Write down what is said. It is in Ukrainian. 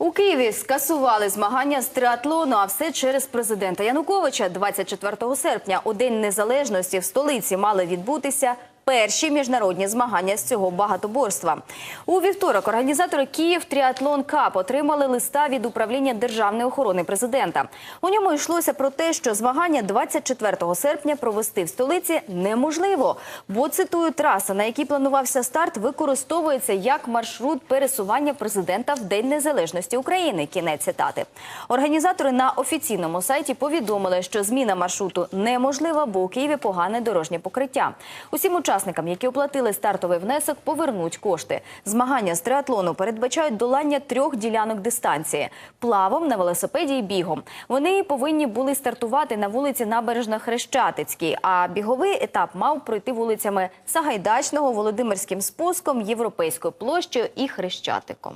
У Києві скасували змагання з триатлону, а все через президента Януковича. 24 серпня, у День Незалежності, в столиці мали відбутися перші міжнародні змагання з цього багатоборства. У вівторок організатори Київ Тріатлон Кап отримали листа від управління державної охорони президента. У ньому йшлося про те, що змагання 24 серпня провести в столиці неможливо, бо цитую, траса, на якій планувався старт, використовується як маршрут пересування президента в День Незалежності України. Кінець цитати. Організатори на офіційному сайті повідомили, що зміна маршруту неможлива, бо у Києві погане дорожнє покриття. Усім учасникам, які оплатили стартовий внесок, повернуть кошти. Змагання з триатлону передбачають долання трьох ділянок дистанції плавом на велосипеді і бігом. Вони повинні були стартувати на вулиці Набережна Хрещатицькій. А біговий етап мав пройти вулицями Сагайдачного, Володимирським спуском, Європейською площею і Хрещатиком.